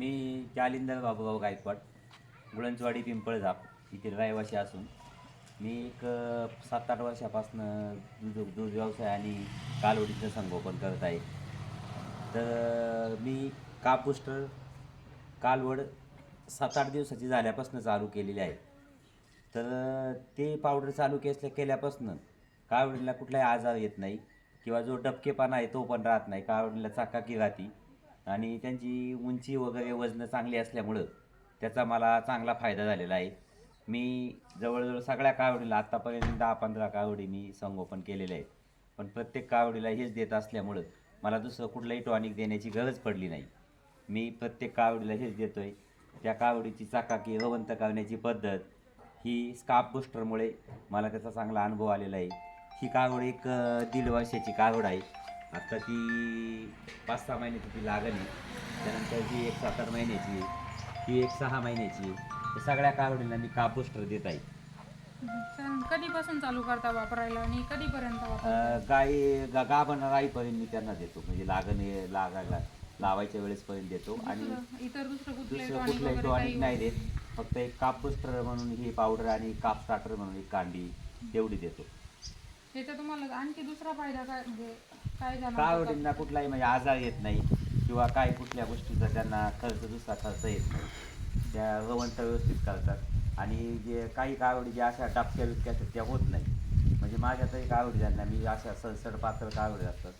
मी जालिंदर बाबूराव गायकवाड गुळंचवाडी पिंपळझाप इथे रहिवासी असून मी एक सात आठ वर्षापासून दूध दूध व्यवसाय आणि कालवडीचं संगोपन करत आहे. तर मी कापुस्टर कालवड सात आठ दिवसाची झाल्यापासून चालू केलेली आहे. तर ते पावडर चालू केसल्या केल्यापासून कावडीला कुठलाही आजार येत नाही किंवा जो डबकेपणा आहे तो पण राहत नाही कावडीला चाकाकी राहती. आणि त्यांची उंची वगैरे वजनं चांगली असल्यामुळं त्याचा मला चांगला फायदा झालेला आहे. मी जवळजवळ सगळ्या कावडीला आत्तापर्यंत दहा पंधरा कावडी मी संगोपन केलेलं आहे. पण प्रत्येक कावडीला हेच देत असल्यामुळं मला दुसरं कुठलंही टॉनिक देण्याची गरज पडली नाही. मी प्रत्येक कावडीला हेच देतो आहे त्या कावडीची चाकाकी रवंत करण्याची पद्धत ही स्काप बुस्टरमुळे मला त्याचा चांगला अनुभव आलेला आहे. ही कावड एक दीड वर्षाची कावड आहे. आता ती पाच सहा महिन्याची ती लागण आहे त्यानंतर ही एक सात आठ महिन्याची ही एक सहा महिन्याची आहे तर सगळ्या कावडीला मी काप बुस्टर देत आहे? कधीपासून चालू करता वापरायला आणि कधीपर्यंत वापर अ, गाई गा गाभण राईपर्यंत मी त्यांना देतो. म्हणजे लागण लागायला लावायच्या वेळेसपर्यंत देतो. आणि इतर दुसरं कुठलंही दुसरं टॉनिक कुठलंही वगैरे टॉनिक नाही देत. फक्त एक काप बुस्टर म्हणून ही पावडर आणि काप स्टार्टर म्हणून एक कांडी तेवढी देतो. याचा तुम्हाला आणखी दुसरा फायदा काय म्हणजे काय झाला कावडींना कुठलाही म्हणजे आजार येत नाही किंवा काही कुठल्या गोष्टीचा त्यांना खर्च दुसरा खर्च येत नाही. त्या रवंत व्यवस्थित करतात. आणि जे काही कावडी ज्या अशा टापक्या बिपक्या असतात त्या होत नाही. म्हणजे माझ्या तरी कावडी त्यांना मी अशा सडसड पातळ कावडी असतात.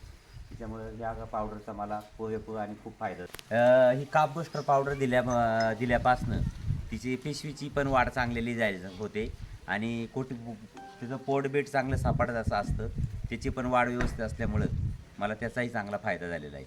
त्याच्यामुळे या पावडरचा मला पुरेपूर आणि खूप फायदा अं, ही काप बुस्टर पावडर दिल्या दिल्यापासनं तिची पिशवीची पण वाढ चांगलेली जायला होते. आणि कुठे तिचं पोटबेट चांगलं सापाडत असं असतं त्याची पण वाढ व्यवस्थित असल्यामुळं मला त्याचाही चांगला फायदा झालेला आहे.